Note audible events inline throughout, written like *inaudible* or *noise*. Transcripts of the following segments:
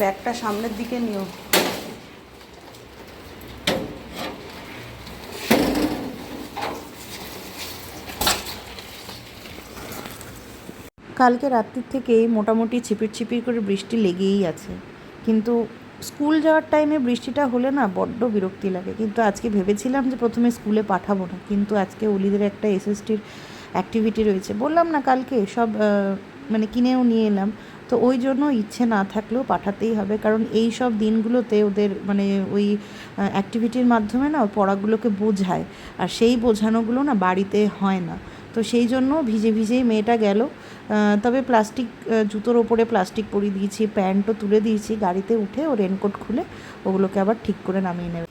ব্যাগটা সামনের দিকে নিও। কালকে রাত্রির থেকেই মোটামুটি ছিপির ছিপির করে বৃষ্টি লেগেই আছে। কিন্তু স্কুল যাওয়ার টাইমে বৃষ্টিটা হলে না বড্ড বিরক্তি লাগে। কিন্তু আজকে ভেবেছিলাম যে প্রথমে স্কুলে পাঠাবো না। কিন্তু আজকে অলিদের একটা এসএসটির অ্যাক্টিভিটি রয়েছে। বললাম না কালকে সব মানে কিনেও নিয়ে এলাম। তো ওই জন্য ইচ্ছে না থাকলেও পাঠাতেই হবে। কারণ এই সব দিনগুলোতে ওদের মানে ওই অ্যাক্টিভিটির মাধ্যমে না পড়াগুলোকে বোঝায়। আর সেই বোঝানোগুলো না বাড়িতে হয় না। তো সেই জন্য ভিজে ভিজেই মেয়েটা গেল। তবে প্লাস্টিক জুতোর ওপরে প্লাস্টিক পরিয়ে দিয়েছি, প্যান্টও তুলে দিয়েছি গাড়িতে উঠে ও রেনকোট খুলে ওগুলোকে আবার ঠিক করে নামিয়ে নেবে।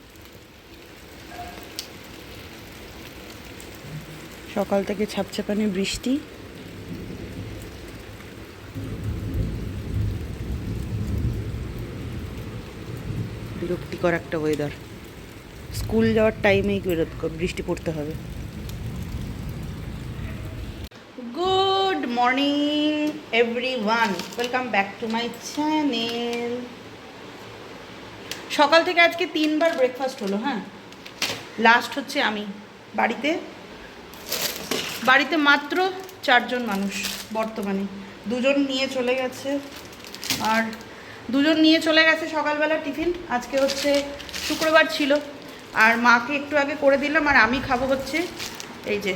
সকাল থেকে ছাপছাপানি বৃষ্টি। বিরক্তিকর একটা ওয়েদার স্কুল যাওয়ার টাইমেই বৃষ্টি পড়তে হবে। Good morning everyone welcome back to my channel সকাল থেকে আজকে তিনবার ব্রেকফাস্ট হলো হ্যাঁ? লাস্ট হচ্ছে আমি। বাড়িতে বাড়িতে মাত্র চারজন মানুষ বর্তমানে। দুজন নিয়ে চলে গেছে। আর দুজন নিয়ে চলে গেছে সকালবেলা টিফিন। আজকে হচ্ছে শুক্রবার ছিল। আর মাকে একটু আগে করে দিলাম, আর আমি খাব হচ্ছে এই যে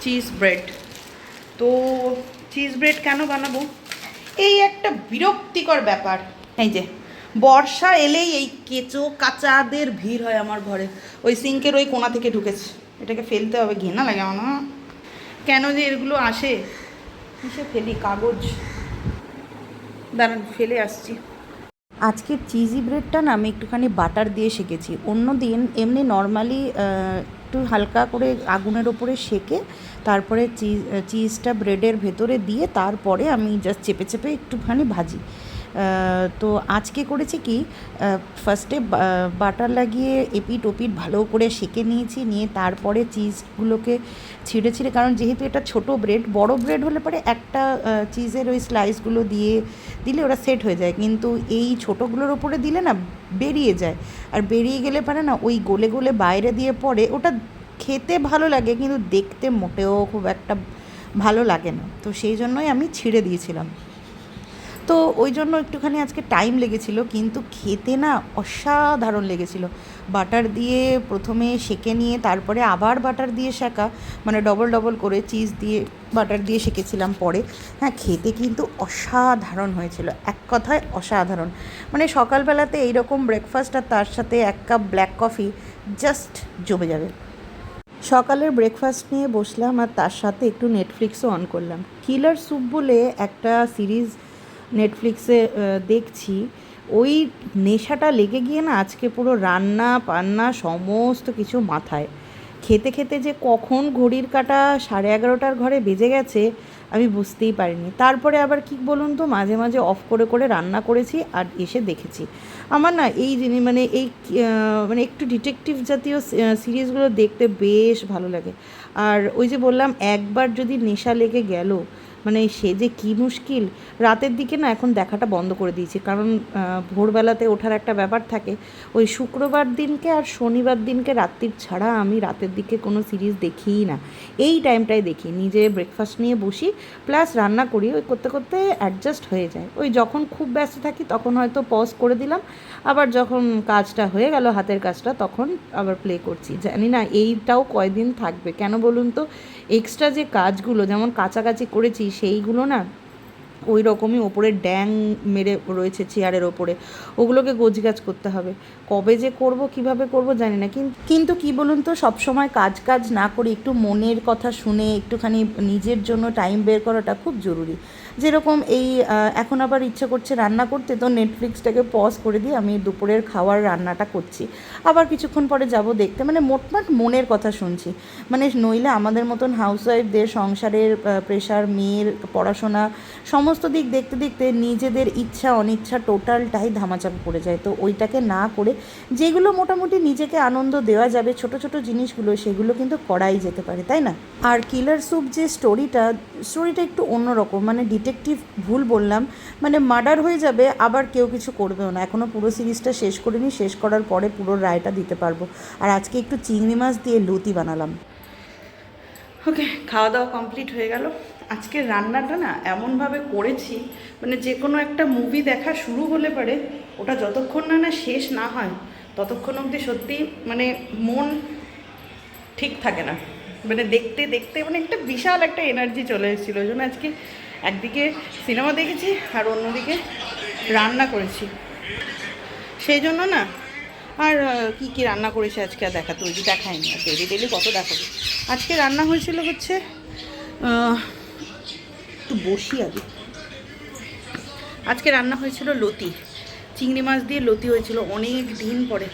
চিজ ব্রেড। তো চিজ ব্রেড কেন বানাবো? এই একটা বিরক্তিকর ব্যাপার। এই যে, বর্ষা এলেই এই কেঁচো কাচাদের ভিড় হয় আমার ঘরে। ওই সিঙ্কের ওই কোণা থেকে ঢুকেছে। এটাকে ফেলতে হবে, ঘেনা লাগে আমার। কেন যে এগুলো আসে? কিসে ফেলি? কাগজ? দাঁড়ান, ফেলে আসছি। আজকের চিজি ব্রেডটা না আমি একটুখানি বাটার দিয়ে শিখেছি অন্য দিন এমনি নর্মালি একটু হালকা করে আগুনের ওপরে সেকে তারপরে চিজ চিজটা ব্রেডের ভেতরে দিয়ে তারপরে আমি জাস্ট চেপে চেপে একটুখানি ভাজি। তো আজকে করেছি কি ফার্স্টে বাটার লাগিয়ে এপিট ওপিট ভালো করে সেকে নিয়েছি, নিয়ে তারপরে চিজগুলোকে ছিঁড়ে ছিঁড়ে, কারণ যেহেতু এটা ছোট ব্রেড বড় ব্রেড হলে পরে একটা চিজের ওই স্লাইসগুলো দিয়ে দিলে ওরা সেট হয়ে যায়। কিন্তু এই ছোটোগুলোর ওপরে দিলে না বেরিয়ে যায়। আর বেরিয়ে গেলে পারে না ওই গোলে গোলে বাইরে দিয়ে পড়ে ওটা খেতে ভালো লাগে, কিন্তু দেখতে মোটেও খুব একটা ভালো লাগে না। তো সেই জন্যই আমি ছিঁড়ে দিয়েছিলাম। তো ওই জন্য একটুখানি আজকে টাইম লেগেছিল, কিন্তু খেতে না অসাধারণ লেগেছিল। বাটার দিয়ে প্রথমে সেকে নিয়ে তারপরে আবার বাটার দিয়ে শেখা মানে ডবল ডবল করে চিজ দিয়ে বাটার দিয়ে সেকেছিলাম পরে। হ্যাঁ খেতে কিন্তু অসাধারণ হয়েছিল, এক কথায় অসাধারণ। মানে সকালবেলাতে এইরকম ব্রেকফাস্ট আর তার সাথে এক কাপ ব্ল্যাক কফি জাস্ট জমে যাবে। সকালের ব্রেকফাস্ট নিয়ে বসলাম আর তার সাথে একটু নেটফ্লিক্সও অন করলাম। কিলার স্যুপ বলে একটা সিরিজ নেটফ্লিক্সে দেখছি, ওই নেশাটা লেগে গিয়ে না আজকে পুরো রান্না, পান্না সমস্ত কিছু মাথায়। খেতে খেতে যে কখন ঘড়ির কাটা সাড়ে এগারোটার ঘরে বেজে গেছে, আমি বুঝতেই পারিনি। তারপরে আবার কি বলুন তো, মাঝে মাঝে অফ করে করে রান্না করেছি আর এসে দেখেছি। আমার না এই জিনিস মানে এই মানে একটু ডিটেকটিভ জাতীয় সিরিজগুলো দেখতে বেশ ভালো লাগে। আর ওই যে বললাম, একবার যদি নেশা লেগে গেল মানে সে যে কী মুশকিল, রাতের দিকে না এখন দেখাটা বন্ধ করে দিয়েছি। কারণ ভোরবেলাতে ওঠার একটা ব্যাপার থাকে, ওই শুক্রবার দিনকে আর শনিবার দিনকে রাত্রির ছাড়া আমি রাতের দিকে কোনো সিরিজ দেখিই না। এই টাইমটায় দেখি, নিজে ব্রেকফাস্ট নিয়ে বসি প্লাস রান্না করি, ওই করতে করতে অ্যাডজাস্ট হয়ে যায়। ওই যখন খুব ব্যস্ত থাকি তখন হয়তো পজ করে দিলাম, আবার যখন কাজটা হয়ে গেল হাতের কাজটা তখন আবার প্লে করছি। জানি না এইটাও কয়দিন থাকবে, কেন বলুন তো? এক্সট্রা যে কাজগুলো যেমন কাছাকাছি করেছি সেইগুলো না ওই রকমই ওপরে ড্যাং মেরে রয়েছে চেয়ারের ওপরে। ওগুলোকে গোছগাছ করতে হবে। কবে যে করব, কীভাবে করব জানি না। কিন- কিন্তু কি বলুন তো, সবসময় কাজ কাজ না করে একটু মনের কথা শুনে একটুখানি নিজের জন্য টাইম বের করাটা খুব জরুরি। যেরকম এই এখন আবার ইচ্ছা করছে রান্না করতে, তো নেটফ্লিক্সটাকে পজ করে দিয়ে আমি দুপুরের খাওয়ার রান্নাটা করছি। আবার কিছুক্ষণ পরে যাব দেখতে। মানে মোটমাট মনের কথা শুনছি। মানে নইলে আমাদের মতন হাউসওয়াইফদের সংসারের প্রেশার মেয়ের পড়াশোনা, সমস্ত সমস্ত দিক দেখতে দেখতে নিজেদের ইচ্ছা, অনিচ্ছা টোটালটাই ধামাচাপা পড়ে যায়। তো ওইটাকে না করে যেগুলো মোটামুটি নিজেকে আনন্দ দেওয়া যাবে, ছোট ছোট জিনিসগুলো, সেগুলো কিন্তু করাই যেতে পারে, তাই না? আর কিলার স্যুপ যে স্টোরিটা স্টোরিটা একটু অন্যরকম মানে ডিটেকটিভ ভুল বললাম মানে মার্ডার হয়ে যাবে, আবার কেউ কিছু করবেও না। এখনও পুরো সিরিজটা শেষ করিনি, শেষ করার পরে পুরো রায়টা দিতে পারব। আর আজকে একটু চিংড়ি মাছ দিয়ে লুতি বানালাম। ওকে খাওয়া দাওয়া কমপ্লিট হয়ে গেল। আজকে রান্নাটা না এমনভাবে করেছি মানে যে কোনো একটা মুভি দেখা শুরু হলে পারে, ওটা যতক্ষণ না না শেষ না হয়, ততক্ষণ অবধি সত্যি মানে মন ঠিক থাকে না। মানে দেখতে দেখতে মানে একটা বিশাল একটা এনার্জি চলে এসেছিল। ওই জন্য আজকে একদিকে সিনেমা দেখেছি আর অন্যদিকে রান্না করেছি। সেই জন্য না, আর কি কি রান্না করেছি আজকে আর দেখা তৈরি দেখায়নি আর ডেলি ডেলি কত দেখাবো। আজকে রান্না হয়েছিল হচ্ছে একটু বসি আগে। আজকে রান্না হয়েছিল লতি। চিংড়ি মাছ দিয়ে লতি হয়েছিল অনেক দিন পরে।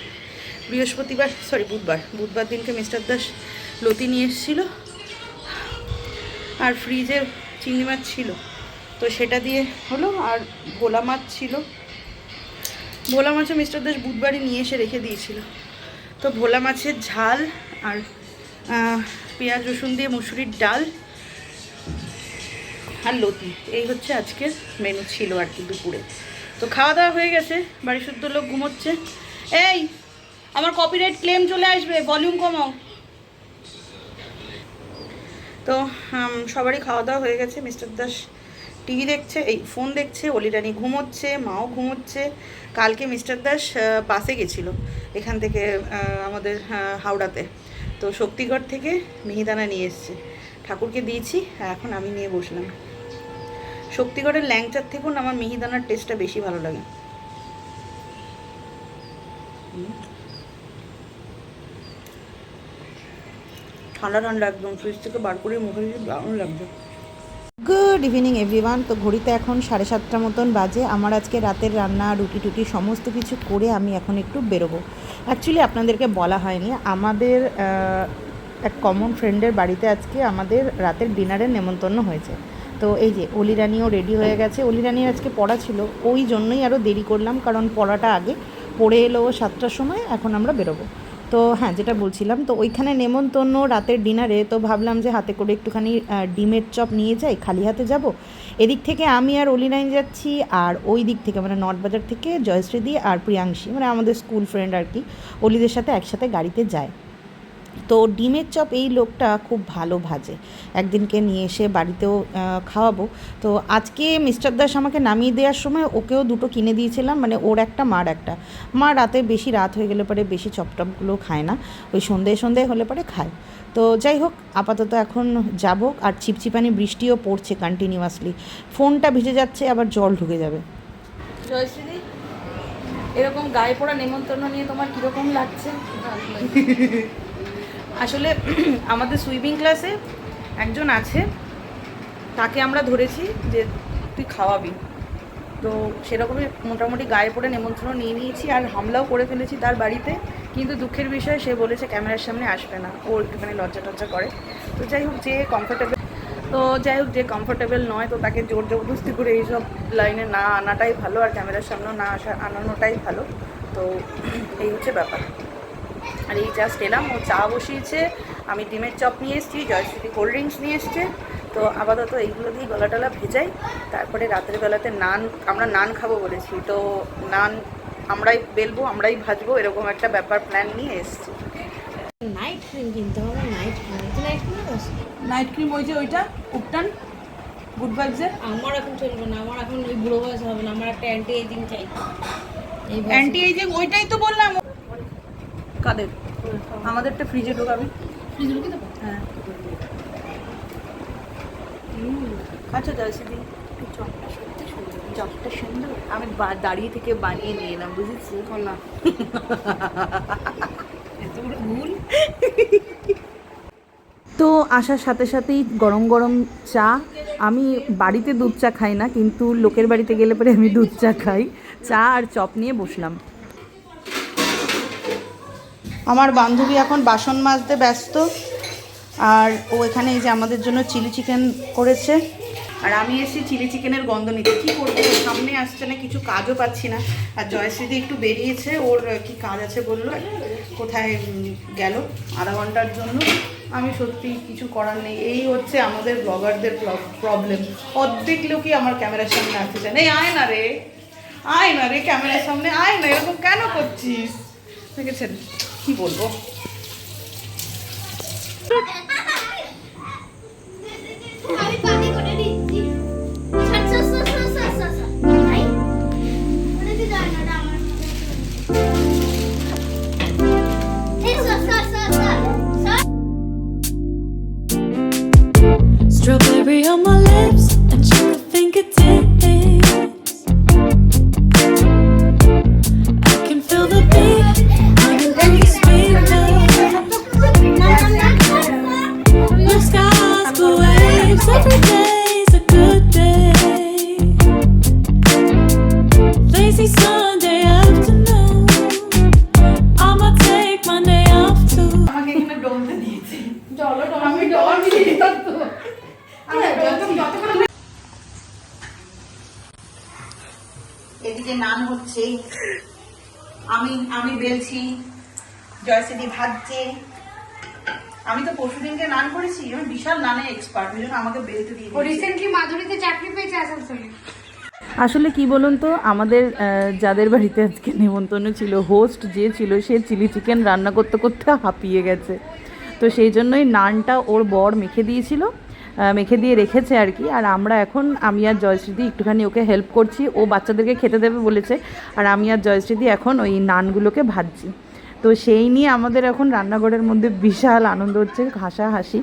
বৃহস্পতিবার সরি বুধবার। বুধবার দিনকে মিস্টার দাস লতি নিয়ে এসেছিল। আর ফ্রিজে চিংড়ি মাছ ছিল। তো সেটা দিয়ে হলো, আর ভোলা মাছ ছিল। ভোলা মাছও মিস্টার দাস বুধবারই নিয়ে এসে রেখে দিয়েছিল। তো ভোলা মাছের ঝাল আর পেঁয়াজ রসুন দিয়ে মুসুরির ডাল আর লতি। এই হচ্ছে আজকের মেনু ছিল আর কি দুপুরে। তো খাওয়া দাওয়া হয়ে গেছে, বাড়ি শুদ্ধ লোক ঘুমোচ্ছে। এই, আমার কপিরাইট ক্লেম চলে আসবে ভলিউম কমাও। তো সবারই খাওয়া দাওয়া হয়ে গেছে মিস্টার দাস টিভি দেখছে, এই ফোন দেখছে অলিরানি ঘুমোচ্ছে, মাও ঘুমোচ্ছে। কালকে মিস্টার দাস বাসে গেছিল, এখান থেকে আমাদের হাওড়াতে। তো শক্তিগড় থেকে মিহিদানা নিয়ে এসছে। ঠাকুরকে দিয়েছি এখন আমি নিয়ে বসলাম। শক্তিগড়ের ল্যাংচার থেকেও আমার মিহিদানার টেস্টটা বেশি ভালো লাগে। ঠান্ডা ঠান্ডা একদম ফ্রিজ থেকে বার করে মুখে দারুণ লাগবে গুড ইভিনিং এভরিওয়ান তো ঘড়িতে এখন সাড়ে সাতটা মতন বাজে। আমার আজকে রাতের রান্না রুটি টুটি সমস্ত কিছু করে আমি এখন একটু বেরোবো। অ্যাকচুয়ালি আপনাদেরকে বলা হয়নি। আমাদের এক কমন ফ্রেন্ডের বাড়িতে আজকে আমাদের রাতের ডিনারের নেমন্তন্ন হয়েছে। তো এই যে অলিরানিও রেডি হয়ে গেছে। অলিরানির আজকে পড়া ছিল, ওই জন্যই আরও দেরি করলাম, কারণ পড়াটা আগে। পড়ে এলো সাতটার সময়, এখন আমরা বেরোবো। তো হ্যাঁ যেটা বলছিলাম, তো ওইখানে নেমন্তন্ন রাতের ডিনারে, তো ভাবলাম যে হাতে করে একটুখানি ডিমের চপ নিয়ে যাই, খালি হাতে যাব। এদিক থেকে আমি আর অলিনাইন যাচ্ছি, আর ওই দিক থেকে মানে নর্থ বাজার থেকে জয়শ্রীদি আর প্রিয়াংশী মানে আমাদের স্কুল ফ্রেন্ড আর কি, অলিদের সাথে একসাথে গাড়িতে যায়। তো ডিমের চপ এই লোকটা খুব ভালো ভাজে। একদিনকে নিয়ে এসে বাড়িতেও খাওয়াবো। তো আজকে মিস্টার দাস আমাকে নামিয়ে দেওয়ার সময় ওকেও দুটো কিনে দিয়েছিলাম মানে ওর একটা মার একটা। মা রাতে বেশি রাত হয়ে গেলে পরে বেশি চপটপগুলো খায় না ওই সন্ধে সন্ধে হলে পরে খায়। তো যাই হোক আপাতত এখন যাব আর চিপচিপানি বৃষ্টিও পড়ছে কন্টিনিউয়াসলি ফোনটা ভিজে যাচ্ছে আবার জল ঢুকে যাবে। জয়শ্রীদি এরকম গায়ে পড়া নেমন্তন্ন নিয়ে তোমার কীরকম লাগছে? *laughs* আসলে *clears throat* আমাদের সুইমিং ক্লাসে একজন আছে, তাকে আমরা ধরেছি যে তুই খাওয়াবি। তো সেরকমই মোটামুটি গায়ে পড়ে নেমন্ত্রণ নিয়ে নিয়েছি আর হামলাও করে ফেলেছি তার বাড়িতে। কিন্তু দুঃখের বিষয়, সে বলেছে ক্যামেরার সামনে আসবে না, ও একটুখানি লজ্জা টজ্জা করে। তো যাই হোক, যে কমফোর্টেবল তো যাই হোক, যে কমফোর্টেবল নয়, তো তাকে জোর জবরদস্তি করে এইসব লাইনে না আনাটাই ভালো আর ক্যামেরার সামনেও না আসা আনানোটাই ভালো। তো *clears throat* এই হচ্ছে ব্যাপার। আর এই জাস্ট এলাম। ও চা বসিয়েছে আমি ডিমের চপ নিয়ে এসেছি জয়শ্রী কোল্ড ড্রিঙ্কস নিয়ে এসছে। তো আপাতত এইগুলো দিয়ে গলা টলা ভেজাই। তারপরে রাতের বেলাতে নান আমরা নান খাব বলেছি। তো নান আমরাই বেলবো আমরাই ভাজবো এরকম একটা ব্যাপার প্ল্যান নিয়ে এসছি। নাইট ক্রিম কিনতে হবে night cream night cream night cream ওই যে ওইটা উপটান গুড ভাইবসের আমার এখন চলবে না আমার এখন ওই বুড়ো বয়স হবে না আমার একটা অ্যান্টি এজিং চাই অ্যান্টি এইজিং ওইটাই তো বললাম। কাদের? আমাদেরটা ফ্রিজে ঢোকাবি। ফ্রিজে ঢুকে দেবো? হ্যাঁ। আচ্ছা জয়শ্রী চপটা সত্যি সুন্দর। চপটা সুন্দর। আমি দাঁড়িয়ে থেকে বানিয়ে নিয়ে এলাম বুঝেছি না। এত ভুল? তো আসার সাথে সাথেই গরম গরম চা। আমি বাড়িতে দুধ চা খাই না কিন্তু লোকের বাড়িতে গেলে পরে আমি দুধ চা খাই। চা আর চপ নিয়ে বসলাম। আমার বান্ধবী এখন বাসন মাজতে ব্যস্ত, আর ও এখানে এই যে আমাদের জন্য চিলি চিকেন করেছে। আর আমি এসে চিলি চিকেনের গন্ধ নিতে, কী করব? সামনে আসছে না, কিছু কাজও পাচ্ছি না। আর জয়শ্রীদি একটু বেরিয়েছে, ওর কি কাজ আছে বলল, কোথায় গেল আধা ঘণ্টার জন্য। আমি সত্যি কিছু করার নেই। এই হচ্ছে আমাদের ব্লগারদের প্রবলেম অর্ধেক লোকই আমার ক্যামেরার সামনে আসতে চায় না। আয় না রে, আয় না রে, ক্যামেরার সামনে আয় না, এরকম কেন করছিস? দেখেছেন? কি বলব? ভাজছে আমি তো পরশুদিনকে নান করেছি আমি বিশাল নানে এক্সপার্ট ওই জন্য আমাকে বেলতে দিয়ে দিয়েছে। রিসেন্টলি মাধুরীতে চাকরি পেয়েছে আসানসোলে। আসলে কি বলুন তো আমাদের যাদের বাড়িতে আজকে নেমন্তন্ন ছিল হোস্ট যে ছিল সে চিলি চিকেন রান্না করতে করতে হাঁপিয়ে গেছে। তো সেই জন্যই নানটা ওর বর মেখে দিয়েছিল মেখে দিয়ে রেখেছে আর কি। আর আমরা এখন আমি আর জয়শ্রীদি একটুখানি ওকে হেল্প করছি। ও বাচ্চাদেরকে খেতে দেবে বলেছে আর আমি আর জয়শ্রীদি এখন ওই নানগুলোকে ভাজছি। তো সেই নিয়ে আমাদের এখন রান্নাঘরের মধ্যে বিশাল আনন্দ হচ্ছে হাসাহাসি।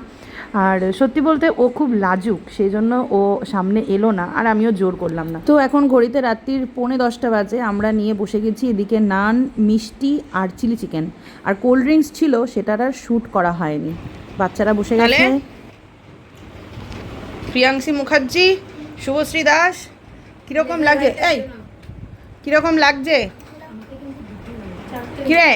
আর সত্যি বলতে ও খুব লাজুক সেই জন্য ও সামনে এলো না আর আমিও জোর করলাম না। তো এখন ঘড়িতে রাত্রির পৌনে দশটা বাজে আমরা নিয়ে বসে গেছি এদিকে নান মিষ্টি আর চিলি চিকেন। আর কোল্ড ড্রিঙ্কস ছিল সেটার আর শ্যুট করা হয়নি। বাচ্চারা বসে গেছে। প্রিয়াংশী মুখার্জি শুভশ্রী দাস কীরকম লাগে? এই কীরকম লাগছে? কিরে?